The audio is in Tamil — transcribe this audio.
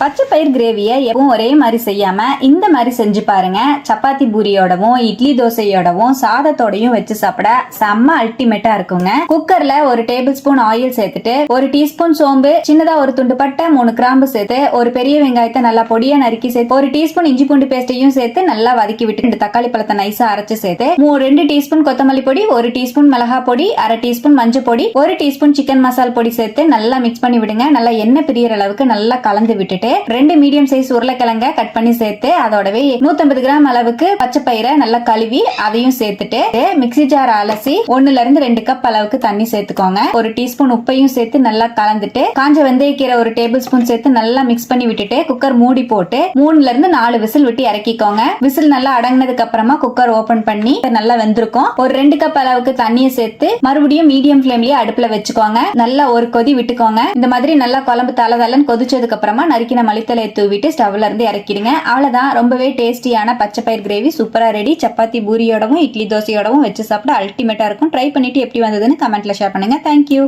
பச்சை பயிர் கிரேவியை எப்பவும் ஒரே மாதிரி செய்யாம இந்த மாதிரி செஞ்சு பாருங்க. சப்பாத்தி பூரியோடவும் இட்லி தோசையோடவும் சாதத்தோடையும் வச்சு சாப்பிட செம்ம அல்டிமேட்டா இருக்குங்க. குக்கர்ல ஒரு டேபிள் ஸ்பூன் ஆயில் சேர்த்துட்டு ஒரு டீஸ்பூன் சோம்பு சின்னதா ஒரு துண்டு பட்டை மூணு கிராம்பு சேர்த்து ஒரு பெரிய வெங்காயத்தை நல்லா பொடியா நறுக்கி சேர்த்து ஒரு டீஸ்பூன் இஞ்சி பூண்டு பேஸ்டையும் சேர்த்து நல்லா வதக்கி விட்டு ரெண்டு தக்காளி பழத்தை நைஸா அரைச்சு சேர்த்து மூணு ரெண்டு டீஸ்பூன் கொத்தமல்லி பொடி ஒரு டீஸ்பூன் மிளகா பொடி அரை டீஸ்பூன் மஞ்சள் பொடி ஒரு டீஸ்பூன் சிக்கன் மசால் பொடி சேர்த்து நல்லா மிக்ஸ் பண்ணி விடுங்க. நல்லா எண்ணெய் பிரியற அளவுக்கு நல்லா கலந்து விட்டுட்டு ரெண்டு மீடியம் சைஸ் உருளைக்கிழங்க கட் பண்ணி சேர்த்து அதோடவே 150 கிராம் அளவுக்கு பச்சை பயிரை நல்லா கழுவி அதையும் சேர்த்துட்டு மிக்ஸி ஜார் அலசி ஒண்ணுல இருந்து ரெண்டு கப் அளவுக்கு தண்ணி சேர்த்துக்கோங்க. ஒரு டீஸ்பூன் உப்பையும் சேர்த்து நல்லா கலந்துட்டு காஞ்ச வெந்தயக்கீரை ஒரு டேபிள் ஸ்பூன் சேர்த்து நல்லா மிக்ஸ் பண்ணி விட்டுட்டு குக்கர் மூடி போட்டு மூணுல இருந்து நாலு விசில் விட்டு இறக்கிக்கோங்க. விசில் நல்லா அடங்கினதுக்கு அப்புறமா குக்கர் ஓபன் பண்ணி நல்லா வெந்திருக்கும். ஒரு ரெண்டு கப் அளவுக்கு தண்ணியை சேர்த்து மறுபடியும் மீடியம் ஃபிளேம்லயே அடுப்புல வச்சுக்கோங்க. நல்லா ஒரு கொதி விட்டுக்கோங்க. இந்த மாதிரி நல்லா குழம்பு தலை தலைன்னு கொதிச்சதுக்கு அப்புறமா நறுக்கின மளித்தலையை தூவிட்டு ஸ்டவ்ல இருந்து இறக்கிடுங்க. அவ்வளவுதான். ரொம்பவே டேஸ்டியான பச்சை பயிர் கிரேவி சூப்பரா ரெடி சப்பாத்தி பூரியோடவும் இட்லி தோசையோடவும் வச்சு சாப்பிட அல்டிமேட்டா இருக்கும். ட்ரை பண்ணிட்டு எப்படி வந்ததுன்னு கமெண்ட்ல ஷேர் பண்ணுங்க. தேங்க்யூ